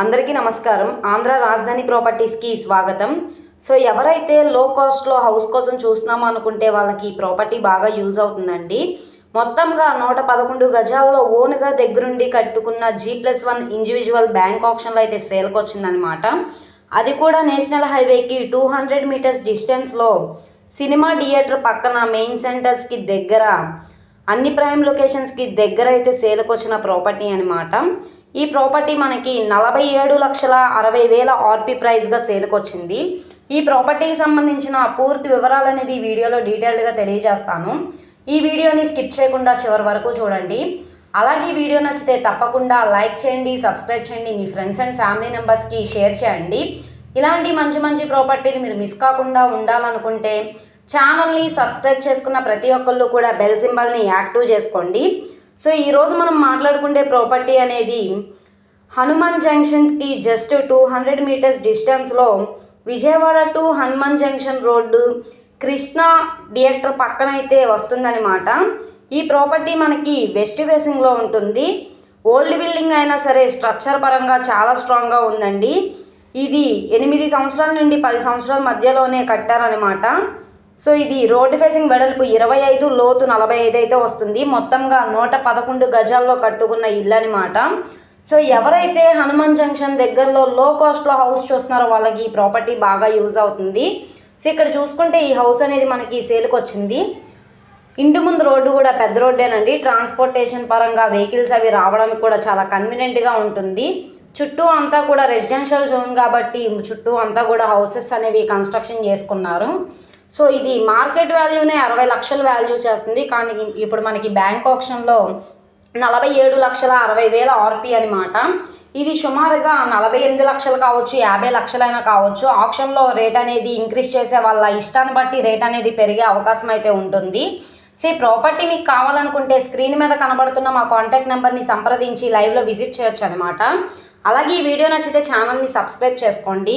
అందరికీ నమస్కారం. ఆంధ్ర రాజధాని ప్రాపర్టీస్కి స్వాగతం. సో ఎవరైతే లో కాస్ట్లో హౌస్ కోసం చూస్తున్నామో అనుకుంటే వాళ్ళకి ఈ ప్రాపర్టీ బాగా యూజ్ అవుతుందండి. మొత్తంగా నూట పదకొండు గజాల్లో ఓన్గా దగ్గరుండి కట్టుకున్న G plus one individual bank ఆప్షన్లో అయితే సేల్కి వచ్చిందనమాట అది కూడా నేషనల్ హైవేకి టూ హండ్రెడ్ మీటర్స్ డిస్టెన్స్లో సినిమా థియేటర్ పక్కన మెయిన్ సెంటర్స్కి దగ్గర అన్ని ప్రైమ్ లొకేషన్స్కి దగ్గర అయితే సేల్కి వచ్చిన ప్రాపర్టీ అనమాట ఈ ప్రాపర్టీ మనకి నలభై ఏడు లక్షల అరవై వేల ఆర్పి ప్రైస్గా సేల్కి ఈ ప్రాపర్టీకి సంబంధించిన పూర్తి వివరాలు అనేది ఈ వీడియోలో డీటెయిల్డ్గా తెలియజేస్తాను. ఈ వీడియోని స్కిప్ చేయకుండా చివరి వరకు చూడండి. అలాగే ఈ వీడియో నచ్చితే తప్పకుండా లైక్ చేయండి సబ్స్క్రైబ్ చేయండి మీ ఫ్రెండ్స్ అండ్ ఫ్యామిలీ మెంబర్స్కి షేర్ చేయండి. ఇలాంటి మంచి మంచి ప్రాపర్టీని మీరు మిస్ కాకుండా ఉండాలనుకుంటే ఛానల్ని సబ్స్క్రైబ్ చేసుకున్న ప్రతి ఒక్కళ్ళు కూడా బెల్ సింబల్ని యాక్టివ్ చేసుకోండి. సో ఈరోజు మనం మాట్లాడుకునే ప్రాపర్టీ అనేది హనుమాన్ జంక్షన్కి జస్ట్ టూ హండ్రెడ్ మీటర్స్ డిస్టెన్స్లో Vijayawada to Hanuman junction road Krishna theatre పక్కన అయితే వస్తుందన్నమాట. ఈ ప్రాపర్టీ మనకి వెస్ట్ ఫేసింగ్లో ఉంటుంది. ఓల్డ్ బిల్డింగ్ అయినా సరే స్ట్రక్చర్ పరంగా చాలా స్ట్రాంగ్గా ఉందండి. ఇది ఎనిమిది సంవత్సరాల నుండి పది సంవత్సరాల మధ్యలోనే కట్టారనమాట సో ఇది రోడ్డు ఫేసింగ్ వెడల్పు ఇరవై ఐదు లోతు నలభై ఐదు అయితే వస్తుంది. మొత్తంగా నూట పదకొండు గజాల్లో కట్టుకున్న ఇల్లు అనమాట సో ఎవరైతే హనుమాన్ జంక్షన్ దగ్గరలో లో కాస్ట్లో హౌస్ చూస్తున్నారో వాళ్ళకి ఈ ప్రాపర్టీ బాగా యూజ్ అవుతుంది. సో ఇక్కడ చూసుకుంటే ఈ హౌస్ అనేది మనకి సేల్కి వచ్చింది. ఇంటి ముందు రోడ్డు కూడా పెద్ద రోడ్డేనండి. ట్రాన్స్పోర్టేషన్ పరంగా వెహికల్స్ అవి రావడానికి కూడా చాలా కన్వీనియంట్గా ఉంటుంది. చుట్టూ అంతా కూడా రెసిడెన్షియల్ జోన్ కాబట్టి చుట్టూ అంతా కూడా హౌసెస్ అనేవి కన్స్ట్రక్షన్ చేసుకున్నారు. సో ఇది మార్కెట్ వాల్యూనే అరవై లక్షల వాల్యూ చేస్తుంది. కానీ ఇప్పుడు మనకి బ్యాంక్ ఆప్షన్లో నలభై ఏడు లక్షల అరవై వేల ఆర్పి అనమాట ఇది సుమారుగా నలభై ఎనిమిది లక్షలు కావచ్చు యాభై లక్షలైనా కావచ్చు. ఆప్షన్లో రేట్ అనేది ఇంక్రీజ్ చేసే వాళ్ళ ఇష్టాన్ని బట్టి రేట్ అనేది పెరిగే అవకాశం అయితే ఉంటుంది. సో ఈ ప్రాపర్టీ మీకు కావాలనుకుంటే స్క్రీన్ మీద కనబడుతున్న మా కాంటాక్ట్ నెంబర్ని సంప్రదించి లైవ్లో విజిట్ చేయొచ్చు అనమాట అలాగే ఈ వీడియో నచ్చితే ఛానల్ని సబ్స్క్రైబ్ చేసుకోండి.